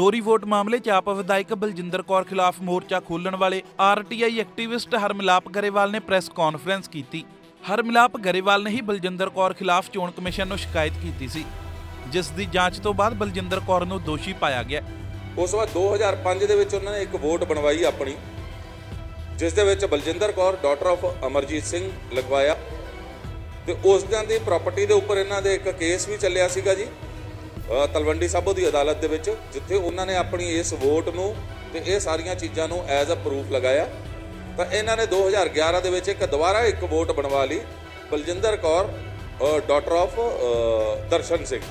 ਦੋਰੀ vote ਮਾਮਲੇ 'ਚ ਆਪ ਵਿਧਾਇਕ ਬਲਜਿੰਦਰ ਕੌਰ ਖਿਲਾਫ ਮੋਰਚਾ ਖੋਲਣ ਵਾਲੇ ਆਰਟੀਆਈ ਐਕਟਿਵਿਸਟ ਹਰਮਿਲਾਪ ਗਰੇਵਾਲ ਨੇ ਪ੍ਰੈਸ ਕਾਨਫਰੰਸ ਕੀਤੀ। ਹਰਮਿਲਾਪ ਗਰੇਵਾਲ ਨੇ ਹੀ ਬਲਜਿੰਦਰ ਕੌਰ ਖਿਲਾਫ ਚੋਣ ਕਮਿਸ਼ਨ ਨੂੰ ਸ਼ਿਕਾਇਤ ਕੀਤੀ ਸੀ, ਜਿਸ ਦੀ ਜਾਂਚ ਤੋਂ ਬਾਅਦ ਬਲਜਿੰਦਰ ਕੌਰ ਨੂੰ ਦੋਸ਼ੀ ਪਾਇਆ ਗਿਆ। ਉਸ ਤੋਂ ਬਾਅਦ 2005 ਦੇ ਵਿੱਚ ਉਹਨਾਂ ਨੇ ਇੱਕ ਵੋਟ ਬਣਵਾਈ ਆਪਣੀ, ਜਿਸ ਦੇ ਵਿੱਚ ਬਲਜਿੰਦਰ ਕੌਰ ਡਾਟਰ ਆਫ ਅਮਰਜੀਤ ਸਿੰਘ ਲਗਵਾਇਆ। ਤੇ ਉਸ ਦਿਨ ਦੀ ਪ੍ਰਾਪਰਟੀ ਦੇ ਉੱਪਰ ਇਹਨਾਂ ਦੇ ਇੱਕ ਕੇਸ ਵੀ ਚੱਲਿਆ ਸੀਗਾ ਜੀ। ਤਲਵੰਡੀ ਸਾਬੋ ਦੀ ਅਦਾਲਤ ਦੇ ਵਿੱਚ, ਜਿੱਥੇ ਉਹਨਾਂ ਨੇ ਆਪਣੀ ਇਸ ਵੋਟ ਨੂੰ ਤੇ ਇਹ ਸਾਰੀਆਂ ਚੀਜ਼ਾਂ ਨੂੰ ਐਜ਼ ਅ ਪ੍ਰੂਫ ਲਗਾਇਆ, ਤਾਂ ਇਹਨਾਂ ਨੇ 2011 ਦੇ ਵਿੱਚ ਇੱਕ ਦੁਬਾਰਾ ਇੱਕ ਵੋਟ ਬਣਵਾ ਲਈ, ਬਲਜਿੰਦਰ ਕੌਰ ਡਾਟਰ ਆਫ ਦਰਸ਼ਨ ਸਿੰਘ,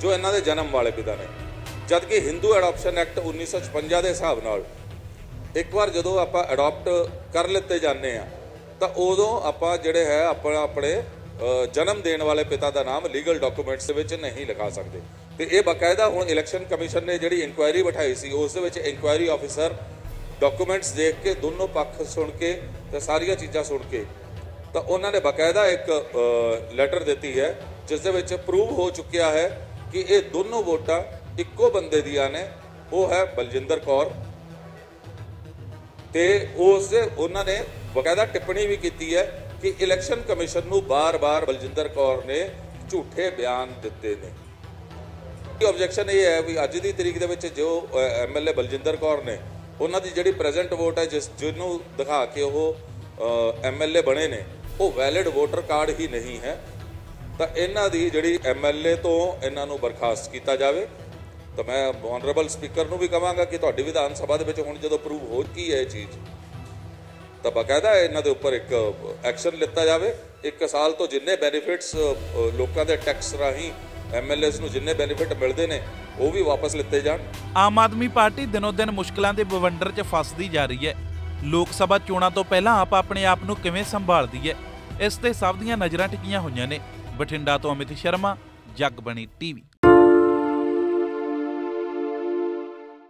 ਜੋ ਇਹਨਾਂ ਦੇ ਜਨਮ ਵਾਲੇ ਪਿਤਾ ਨੇ। ਜਦਕਿ ਹਿੰਦੂ ਐਡਾਪਸ਼ਨ ਐਕਟ 1956 ਦੇ ਹਿਸਾਬ ਨਾਲ, ਇੱਕ ਵਾਰ ਜਦੋਂ ਆਪਾਂ ਅਡਾਪਟ ਕਰ ਲਿੱਤੇ ਜਾਂਦੇ ਆ ਤਾਂ ਉਦੋਂ ਆਪਾਂ ਜਿਹੜੇ ਹੈ ਆਪਣਾ ਆਪਣੇ ਜਨਮ ਦੇਣ ਵਾਲੇ ਪਿਤਾ ਦਾ ਨਾਮ ਲੀਗਲ ਡਾਕੂਮੈਂਟਸ ਦੇ ਵਿੱਚ ਨਹੀਂ ਲਿਖਾ ਸਕਦੇ। ਤੇ ਇਹ ਬਕਾਇਦਾ ਹੁਣ ਇਲੈਕਸ਼ਨ ਕਮਿਸ਼ਨ ਨੇ ਜਿਹੜੀ ਇਨਕੁਆਇਰੀ ਬਿਠਾਈ ਸੀ, ਉਸ ਦੇ ਵਿੱਚ ਇਨਕੁਆਇਰੀ ਆਫੀਸਰ ਡਾਕੂਮੈਂਟਸ ਦੇਖ ਕੇ ਦੋਨੋਂ ਪੱਖ ਸੁਣ ਕੇ ਤੇ ਸਾਰੀਆਂ ਚੀਜ਼ਾਂ ਸੁਣ ਕੇ, ਤਾਂ ਉਹਨਾਂ ਨੇ ਬਕਾਇਦਾ ਇੱਕ ਲੈਟਰ ਦਿੱਤੀ ਹੈ, ਜਿਸ ਦੇ ਵਿੱਚ ਪ੍ਰੂਵ ਹੋ ਚੁੱਕਿਆ ਹੈ ਕਿ ਇਹ ਦੋਨੋਂ ਵੋਟਾਂ ਇੱਕੋ ਬੰਦੇ ਦੀਆਂ ਨੇ, ਉਹ ਹੈ ਬਲਜਿੰਦਰ ਕੌਰ। ਤੇ ਉਸ ਦੇ, ਉਹਨਾਂ ਨੇ ਬਕਾਇਦਾ ਟਿੱਪਣੀ ਵੀ ਕੀਤੀ ਹੈ ਕਿ ਇਲੈਕਸ਼ਨ ਕਮਿਸ਼ਨ ਨੂੰ ਬਾਰ-ਬਾਰ ਬਲਜਿੰਦਰ ਕੌਰ ਨੇ ਝੂਠੇ ਬਿਆਨ ਦਿੱਤੇ ਨੇ। ਆਬਜੈਕਸ਼ਨ ਇਹ ਹੈ ਵੀ ਅੱਜ ਦੀ ਤਰੀਕ ਦੇ ਵਿੱਚ ਜੋ ਐਮਐਲਏ ਬਲਜਿੰਦਰ ਕੌਰ ਨੇ, ਉਹਨਾਂ ਦੀ ਜਿਹੜੀ ਪ੍ਰੈਜ਼ੈਂਟ ਵੋਟ ਹੈ, ਜਿਸ, ਜਿਹਨੂੰ ਦਿਖਾ ਕੇ ਉਹ ਐਮਐਲਏ ਬਣੇ ਨੇ, ਉਹ ਵੈਲਿਡ ਵੋਟਰ ਕਾਰਡ ਹੀ ਨਹੀਂ ਹੈ। ਤਾਂ ਇਹਨਾਂ ਦੀ ਜਿਹੜੀ ਐਮਐਲਏ ਤੋਂ ਇਹਨਾਂ ਨੂੰ ਬਰਖਾਸਤ ਕੀਤਾ ਜਾਵੇ। ਤਾਂ ਮੈਂ ਆਨਰੇਬਲ ਸਪੀਕਰ ਨੂੰ ਵੀ ਕਹਾਂਗਾ ਕਿ ਤੁਹਾਡੀ ਵਿਧਾਨ ਸਭਾ ਦੇ ਵਿੱਚ ਹੁਣ ਜਦੋਂ ਪ੍ਰੂਵ ਹੋ ਕੀ ਹੈ ਇਹ ਚੀਜ਼, ਤਾਂ ਬਕਾਇਦਾ ਇਹਨਾਂ ਦੇ ਉੱਪਰ ਇੱਕ ਐਕਸ਼ਨ ਲਿੱਤਾ ਜਾਵੇ। ਇੱਕ ਸਾਲ ਤੋਂ ਜਿੰਨੇ ਬੈਨੀਫਿਟਸ ਲੋਕਾਂ ਦੇ ਟੈਕਸ ਰਾਹੀਂ ਐਮਐਲਏਸ ਨੂੰ ਜਿੰਨੇ ਬੈਨੀਫਿਟ ਮਿਲਦੇ ਨੇ, ਉਹ ਵੀ ਵਾਪਸ ਲਿੱਤੇ ਜਾਣ। ਆਮ ਆਦਮੀ ਪਾਰਟੀ ਦਿਨੋ ਦਿਨ ਮੁਸ਼ਕਲਾਂ ਦੇ ਬਵੰਡਰ 'ਚ ਫਸਦੀ ਜਾ ਰਹੀ ਹੈ। ਲੋਕ ਸਭਾ ਚੋਣਾਂ ਤੋਂ ਪਹਿਲਾਂ ਆਪ ਆਪਣੇ ਆਪ ਨੂੰ ਕਿਵੇਂ ਸੰਭਾਲਦੀ ਹੈ, ਇਸ ਤੇ ਸਭ ਦੀਆਂ ਨਜ਼ਰਾਂ ਟਿਕੀਆਂ ਹੋਈਆਂ ਨੇ। ਬਠਿੰਡਾ ਤੋਂ ਅਮਿਤ ਸ਼ਰਮਾ ਜਗਬਣੀ ਟੀਵੀ।